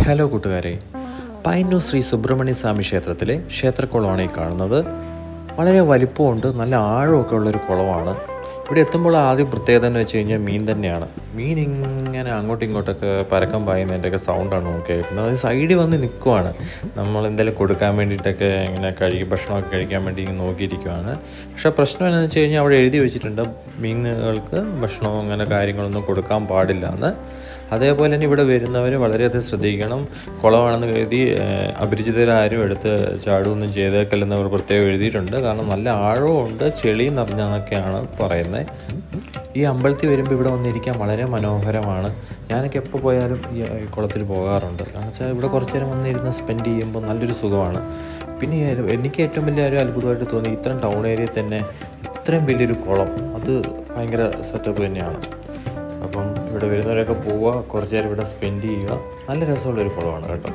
Hello കൂട്ടുകാരെ. പൈനൂർ ശ്രീ സുബ്രഹ്മണ്യ സ്വാമി ക്ഷേത്രത്തിലെ ക്ഷേത്രക്കുളമാണ് ഈ കാണുന്നത്. വളരെ വലിപ്പമുണ്ട് നല്ല ആഴമൊക്കെ ഉള്ളൊരു കുളമാണ്. ഇവിടെ എത്തുമ്പോൾ ആദ്യം പ്രത്യേകത എന്ന് വെച്ച് കഴിഞ്ഞാൽ മീൻ തന്നെയാണ്. മീൻ ഇങ്ങനെ അങ്ങോട്ടും ഇങ്ങോട്ടൊക്കെ പരക്കം പായുന്നതിന്റെയൊക്കെ സൗണ്ടാണ് നമുക്ക് കേൾക്കുന്നത്. അത് സൈഡിൽ വന്ന് നിൽക്കുവാണ് നമ്മൾ എന്തെങ്കിലും കൊടുക്കാൻ വേണ്ടിയിട്ടൊക്കെ ഇങ്ങനെ കഴുകി ഭക്ഷണമൊക്കെ കഴിക്കാൻ വേണ്ടി ഇങ്ങനെ നോക്കിയിരിക്കുവാണ്. പക്ഷേ പ്രശ്നം എന്താണെന്ന് വെച്ച് കഴിഞ്ഞാൽ അവിടെ എഴുതി വെച്ചിട്ടുണ്ട് മീനുകൾക്ക് ഭക്ഷണമോ അങ്ങനെ കാര്യങ്ങളൊന്നും കൊടുക്കാൻ പാടില്ല എന്ന്. അതേപോലെ തന്നെ ഇവിടെ വരുന്നവർ വളരെയധികം ശ്രദ്ധിക്കണം. കുളമാണെന്ന് കരുതി അപരിചിതരാരും എടുത്ത് ചാടുകയൊന്നും ചെയ്തേക്കല്ലെന്ന് അവർ പ്രത്യേകം എഴുതിയിട്ടുണ്ട്. കാരണം നല്ല ആഴവും ഉണ്ട് ചെളി നിറഞ്ഞെന്നൊക്കെയാണ് പറയുന്നത്. ഈ അമ്പലത്തിൽ വരുമ്പോൾ ഇവിടെ വന്നിരിക്കാൻ വളരെ മനോഹരമാണ്. ഞാനൊക്കെ എപ്പോൾ പോയാലും ഈ ഈ കുളത്തിൽ പോകാറുണ്ട്. കാരണം വെച്ചാൽ ഇവിടെ കുറച്ച് നേരം വന്നിരുന്ന് സ്പെൻഡ് ചെയ്യുമ്പോൾ നല്ലൊരു സുഖമാണ്. പിന്നെ എനിക്ക് ഏറ്റവും വലിയ ഒരു അത്ഭുതമായിട്ട് തോന്നി ഇത്രയും ടൗൺ ഏരിയയിൽ തന്നെ ഇത്രയും വലിയൊരു കുളം. അത് ഭയങ്കര സെറ്റപ്പ് തന്നെയാണ്. അപ്പം ഇവിടെ വരുന്നവരൊക്കെ പോവുക കുറച്ച് നേരം ഇവിടെ സ്പെൻഡ് ചെയ്യുക. നല്ല രസമുള്ളൊരു കുളമാണ് കേട്ടോ.